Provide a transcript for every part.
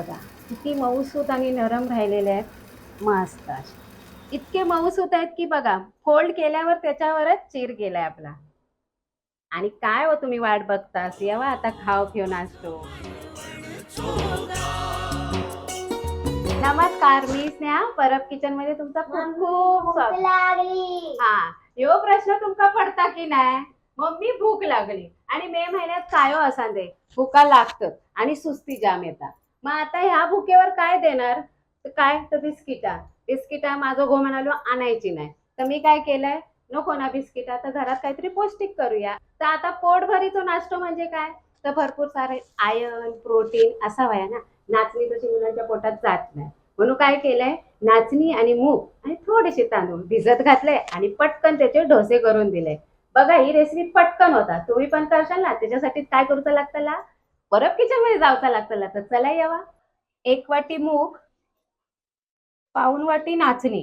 बघा किती मऊसूत आणि नरम राहिलेले आहेत. मस्त असे. इतके मऊसूत आहेत की बघा फोल्ड केल्यावर त्याच्यावरच चीर गेलाय आपला. आणि काय हो तुम्ही वाट बघतास? यावा आता खाव घेऊन असतो नमस्कार मी स्नेहा. परब किचनमध्ये तुमचं खूप खूप स्वागत. लागली. हा यो प्रश्न तुमका पडता की नाही मम्मी भूक लागली. आणि मे महिन्यात काय हो असा दे? भूका लागतं आणि सुस्ती जाम येतात. मग आता ह्या भुकेवर काय देणार? तर काय? तर बिस्किटा. बिस्किटा माझं गो म्हणालो आणायची नाही. तर मी काय केलंय? नको ना बिस्किटा तर घरात काहीतरी पौष्टिक करूया. तर आता पोटभरीचा नाश्तो म्हणजे काय? तर भरपूर सारे आयर्न प्रोटीन असा वया ना. नाचणी तशी मुलांच्या पोटात जात नाही. म्हणून काय केलंय? नाचणी आणि मूग आणि थोडेसे तांदूळ भिजत घातले आणि पटकन त्याचे डोसे करून दिले. बघा ही रेसिपी पटकन होता. तुम्ही पण करशाल ना? त्याच्यासाठी काय करूचं लागतं ला? किचन वेळी जावचा लागतला तर चला यावा. एक वाटी मूग पाऊन वाटी नाचणी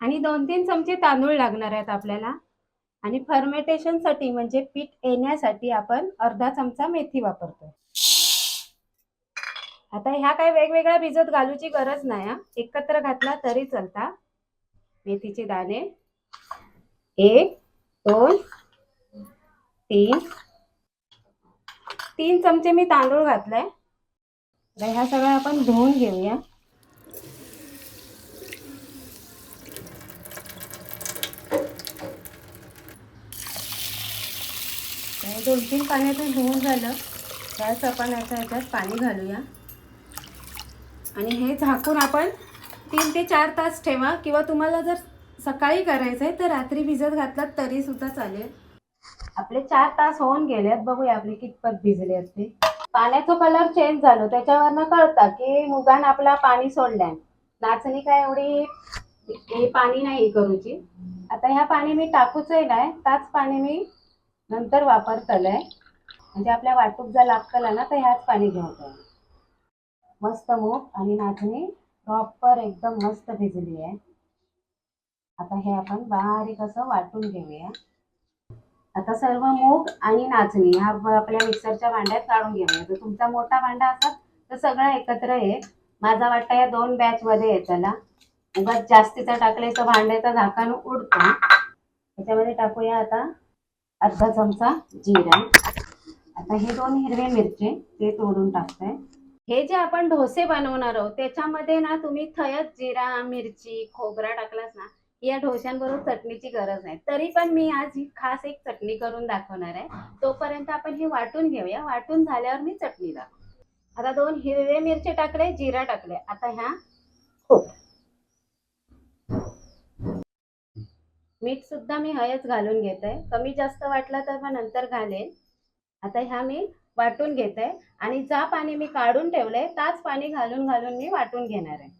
आणि दोन तीन चमचे तांदूळ लागणार आहेत आपल्याला. आणि फर्मेटेशनसाठी म्हणजे पीठ येण्यासाठी आपण अर्धा चमचा मेथी वापरतो आता ह्या काही वेगवेगळ्या भिजत घालूची गरज नाही एकत्र घातला तरी चलता. मेथीचे दाणे. एक दोन तीन तीन चमचे मी तांदूळ घातलाय. आता ह्या सगळ्या आपण धुवून घेऊया. दोन तीन पाण्यातून धुवून झालं. त्याच आपण याच्या ह्याच्यात पाणी घालूया. आणि हे झाकून आपण तीन ते चार तास ठेवा. किंवा तुम्हाला जर सकाळी करायचं आहे तर रात्री भिजत घातलात तरी सुद्धा चालेल. आपले चार तास होऊन गेलेत बघूया आपले कितपत भिजले आहेत ते. पाण्याचा कलर चेंज झालो. त्याच्यावरनं कळतं की मुगान आपला पाणी सोडलाय. नाचणी काय एवढी हे पाणी नाही करूची. आता ह्या पाणी मी टाकूच नाही त्याच पाणी मी नंतर वापरतलंय. म्हणजे आपल्या वाटूक जर लागतला ना तर ह्याच पाणी घेऊन मस्त मूग आणि नाचणी प्रॉपर एकदम मस्त भिजली आहे. आता हे आपण बारीक असं वाटून घेऊया. आता सर्व मूग आणि नाचणी हा आपल्या मिक्सरच्या भांड्यात काढून घेऊया. जर तुमचा मोठा भांडा असा तर सगळं एकत्र आहे माझा वाटतं या दोन बॅच मध्ये येतला उगाच जास्तीचा टाकले तर भांड्याचा झाकण उडतो. त्याच्यामध्ये टाकूया आता अर्धा चमचा जिरा. आता हे दोन हिरवे मिरचे ते तोडून टाकतंय. हे जे आपण डोसे बनवणार आहोत त्याच्यामध्ये ना तुम्ही थयच जिरा मिरची खोबरा टाकलास ना या डोश्यांबरोबर चटणीची गरज नाही. तरी पण मी आज ही खास एक चटणी करून दाखवणार आहे. तोपर्यंत आपण हे वाटून घेऊया. वाटून झाल्यावर मी चटणी दाखव आता दोन हिरवे मिरचे टाकले जिरा टाकले. आता ह्या खोबरा मीठ सुद्धा मी हयच घालून घेत. आहे कमी जास्त वाटला तर मग नंतर घालेन. आता ह्या मी वाटून घेत. आहे आणि जा पाणी मी काढून ठेवलंय त्याच पाणी घालून घालून मी वाटून घेणार आहे.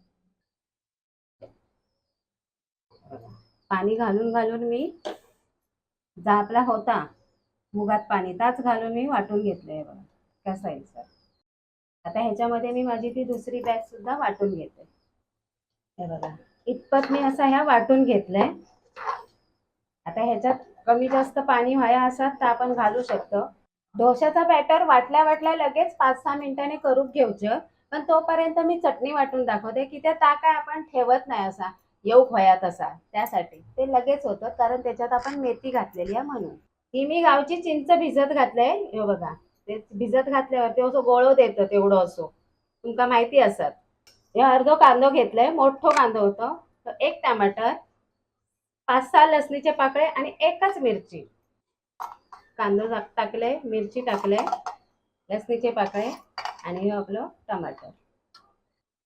पाणी घालून घालून मी जा आपला होता. मुगात पाणी त्याच घालून मी वाटून घेतलंय बघा. कसं आहे सर आता ह्याच्यामध्ये मी माझी ती दुसरी बॅग सुद्धा वाटून घेते. हे बघा. इतपत मी असा ह्या वाटून घेतलंय. आता ह्याच्यात कमी जास्त पाणी व्हाया असत तर आपण घालू शकतो. डोशाचा बॅटर वाटल्या वाटल्या लगेच पाच सहा मिनिटांनी करून घेऊच. पण तोपर्यंत मी चटणी वाटून दाखवते की त्या ता काय आपण ठेवत नाही असा. येऊ व्हाया तसा. त्यासाठी. ते लगेच होतं कारण त्याच्यात आपण मेथी घातलेली आहे म्हणून. ही मी गावची चिंच भिजत घातलंय हे बघा. ते भिजत घातल्यावर ते असं गोळो येतं तेवढं असो. तुमका माहिती असत. हे अर्धो कांदो घेतलाय मोठो कांदो होतो. तो एक टमाटर पाच सहा लसणीचे पाकळे आणि एकच मिरची. कांदो टाकले मिरची टाकले लसणीचे पाकळे आणि हे आपलं टमाटर.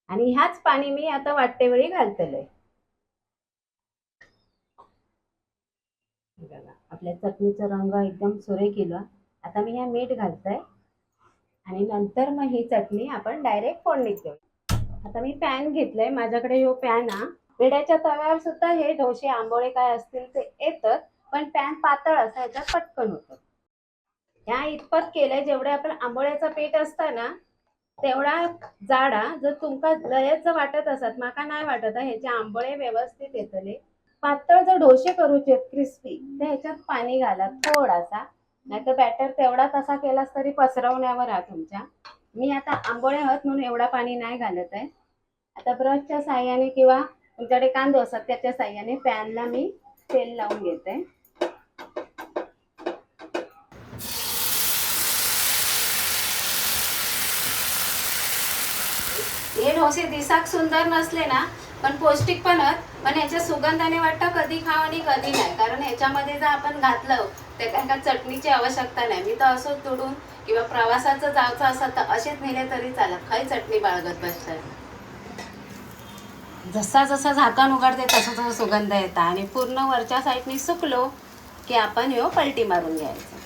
आणि ह्याच पाणी मी आता वाटतेवेळी घालतले. बघा. आपल्या चटणीचा रंग एकदम सुरेख केला. आता मी ह्या मीठ घालतोय. आणि नंतर मग ही चटणी आपण डायरेक्ट फोडणीत देऊ. आता मी पॅन घेतलंय. माझ्याकडे हो पॅन हा. पेड्याच्या तव्यावर सुद्धा हे डोसे आंबोळे काय असतील ते येतात. पण पॅन पातळ असं याच्यात पटकन होतं. ह्या इतपत केलंय जेवढे आपण आंबोळ्याचा पीठ असतं ना तेवढा जाडा जर तुमका लयच वाटत असत माका नाही वाटत ह्याचे आंबोळे व्यवस्थित येतले. पातळ जर डोसे करूचे क्रिस्पी तर ह्याच्यात पाणी घाला थोडासा. नाहीतर बॅटर तेवढा तसा केलास तरी पसरवण्यावर हा तुमच्या. मी आता आंबोळे आहोत म्हणून एवढा पाणी नाही घालत आहे. आता ब्रशच्या साह्याने किंवा तुमच्याकडे कांदो असतात त्याच्या साह्याने पॅनला मी तेल लावून घेते. हे डोसे दिसाक सुंदर नसले ना पण पौष्टिक पण आहेत पण याच्या सुगंधाने वाटतं कधी खाव आणि कधी नाही. कारण ह्याच्यामध्ये जर आपण घातलं तर काय चटणीची आवश्यकता नाही. मी तर असं तुडून किंवा प्रवासाचं जायचं असं तर असेच नेले तरी चालत. खाई चटणी बाळगत बसतात जसा जसा झाकण उघडते तसा तसा सुगंध येतात आणि पूर्ण वरच्या साईडने सुकलो की आपण ह्यो पलटी मारून घ्यायचं.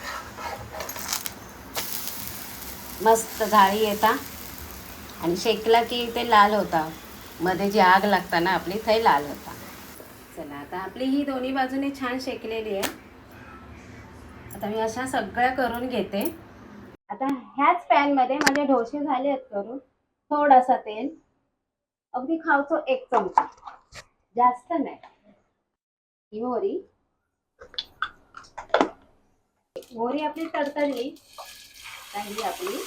मस्त जाळी येता. आणि शेकला की ते लाल होता. मध्ये जी आग लागता ना आपली थंय लाल होता. चला आता आपली ही दोन्ही बाजूने छान शेकलेली आहे. आता मी अशा सगळ्या करून घेते. आता ह्याच पॅनमध्ये माझे डोसे झाले आहेत करून. थोडासा तेल. अगदी खावचो एक चमचा. जास्त नाही. ही मोहरी. मोहरी आपली तडतडली. राहिली आपली.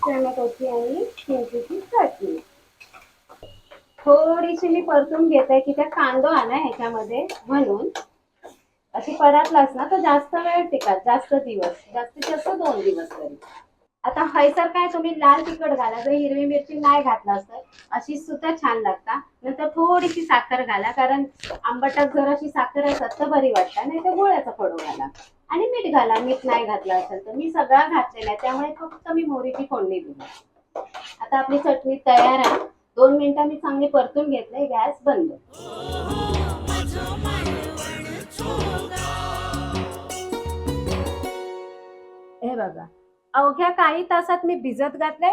टोमॅटोची आणि चिंचेची चटणी. थोडीशी मी परतून घेते की त्या कांदो आणा ह्याच्यामध्ये म्हणून. अशी परतलास ना तर जास्त वेळ टिकत जास्त दिवस जास्तीत जास्त दोन दिवस तरी. आता हैसर काय तुम्ही लाल तिखट घाला जर हिरवी मिरची नाही घातला तर अशी सुद्धा छान लागता. नंतर थोडीशी साखर घाला कारण आंबटात जर अशी साखर असत तर बरी वाटतं नाही तर गोळ्याचा फडू घाला. आणि मीठ घाला मीठ नाही घातलं असेल तर मी सगळा घातलेला आहे त्यामुळे फक्त मी मोहरीची फोडणी दिली आता आपली चटणी तयार आहे. दोन मिनिटं मी चांगली परतून घेतलंय गॅस बंद. हे बघा अवघ्या काही तासात मी भिजत घातले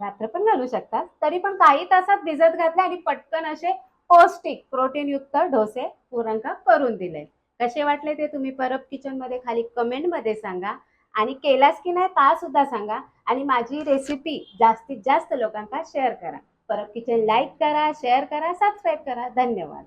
रात्र पण घालू शकतात तरी पण काही तासात भिजत घातले आणि पटकन असे पौष्टिक प्रोटीन युक्त डोसे पुरणका करून दिले कसे वाटले ते तुम्ही परब किचनमध्ये खाली कमेंटमध्ये सांगा. आणि केलास की नाही ता सुद्धा सांगा. आणि माझी रेसिपी जास्तीत जास्त लोकांना शेअर करा. परब किचन लाईक करा शेअर करा सबस्क्राईब करा. धन्यवाद.